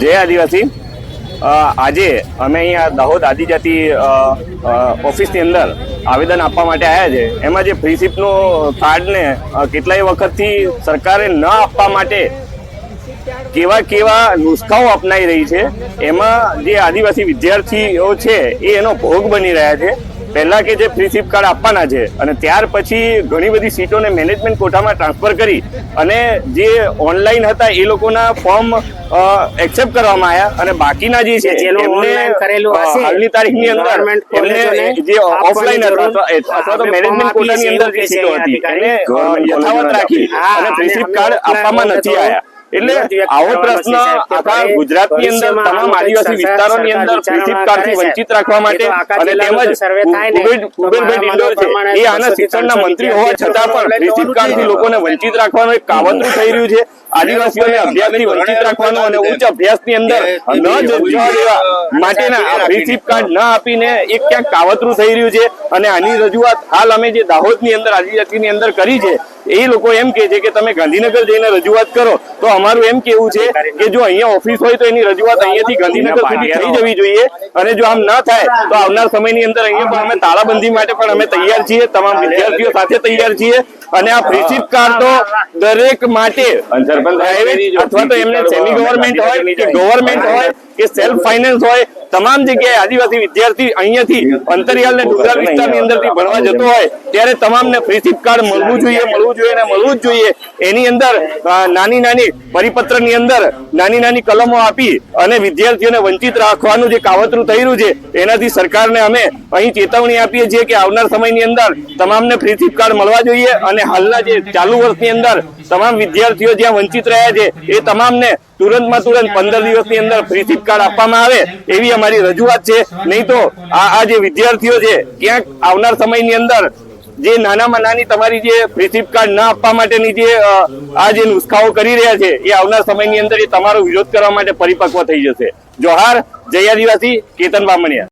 જય આદિવાસી. આજે અમે અહીંયા દાહોદ આદિજાતિ ઓફિસની અંદર આવેદન આપવા માટે આવ્યા છે. એમાં જે ફ્રી સીપનું કાર્ડને કેટલાય વખતથી સરકારે ન આપવા માટે કેવા કેવા નુસ્ખાઓ અપનાવી રહી છે, એમાં જે આદિવાસી વિદ્યાર્થીઓ છે, એ એનો ભોગ બની રહ્યા છે. પહેલા કે જે ફ્રી સીપ કાર્ડ આપવાના છે અને ત્યાર પછી ઘણી બધી સીટોને મેનેજમેન્ટ કોટામાં ટ્રાન્સફર કરી અને જે ઓનલાઈન હતા એ લોકોના ફોર્મ એક્સેપ્ટ કરવામાં આવ્યા અને બાકીના જે છે એમને હાલની તારીખની અંદર એમને જે ઓફલાઈન હતા અથવા તો મેનેજમેન્ટ કોટાની અંદર જે સીટો હતી. એને યથાવત રાખી અને ફ્રી સીપ કાર્ડ આપવામાં નથી આવ્યા. એટલે આવો પ્રશ્ન આખા ગુજરાતની અંદર તમામ આદિવાસી વિસ્તારોની અંદર છે. વંચિત રાખવા માટે અને તેમજ કુબેરભાઈ ડિંડોર છે. એ આના 200 શિક્ષણના મંત્રી હોવા છતાં પણ સીપ લોકોને વંચિત રાખવાનું એક કાવતરું થઈ રહ્યું છે. આદિવાસીઓને અભ્યાસથી વંચિત રાખવાનું અને ઉચ્ચ અભ્યાસની અંદર ન જવા દેવા માટેના આ ફ્રી કાર્ડ ન આપીને એક ક્યાંક કાવતરું થઈ રહ્યું છે. અને આની રજૂઆત હાલ અમે જે દાહોદની અંદર આદિજાતિની અંદર કરી છે એ લોકો એમ કે છે કે તમે ગાંધીનગર જઈને રજૂઆત કરો. તો અમારું એમ કેવું છે કે જો અહીંયા ઓફિસ હોય તો એની રજૂઆત અહીંયાથી ગાંધીનગર સુધી થઈ જવી જોઈએ. અને જો આમ ન થાય તો આવનાર સમયની અંદર અહીંયા પણ અમે તાળાબંધી માટે પણ અમે તૈયાર છીએ. તમામ વિદ્યાર્થીઓ સાથે તૈયાર છીએ. અને આ પ્રિસિપ કાર્ડ તો દરેક માટે અથવા તો એમને સેમી ગવર્મેન્ટ હોય કે ગવર્મેન્ટ હોય કે સેલ્ફ ફાઇનાન્સ હોય તમામ જગ્યાએ આદિવાસી વિદ્યાર્થી અહીંયાથી અંતરિયાળ ને ડુંગરાળ વિસ્તારની અંદરથી ભણવા જતો હોય, ત્યારે તમામને ફ્રી સિપ કાર્ડ મળવું જોઈએ મળવું જોઈએ અને મળવું જ જોઈએ. એની અંદર નાની નાની પરિપત્રની અંદર નાની નાની કલમો આપી અને વિદ્યાર્થીઓને વંચિત રાખવાનું જે કાવતરું થઈ છે, એનાથી સરકારને અમે અહીં ચેતવણી આપીએ છીએ કે આવનાર સમયની અંદર તમામને ફ્રી સિપ કાર્ડ મળવા જોઈએ અને હાલના જે ચાલુ વર્ષની અંદર તમામ વિદ્યાર્થીઓ જ્યાં વંચિત રહ્યા છે, એ તમામને તુરંતમાં તુરંત પંદર દિવસની અંદર ફ્રી સિપ કાર્ડ આપવામાં આવે એવી અમારી રજૂઆત છે. નહીં તો આ જે વિદ્યાર્થીઓ છે, ક્યાંક આવનાર સમયની અંદર જે નાનામાં નાની તમારી જે ફ્રી સિપ કાર્ડ ના આપવા માટેની જે આ જે નુસ્ખાઓ કરી રહ્યા છે, એ આવનાર સમયની અંદર એ તમારો વિરોધ કરવા માટે પરિપક્વ થઈ જશે. જોહાર, જય આદિવાસી, કેતન બામણિયા.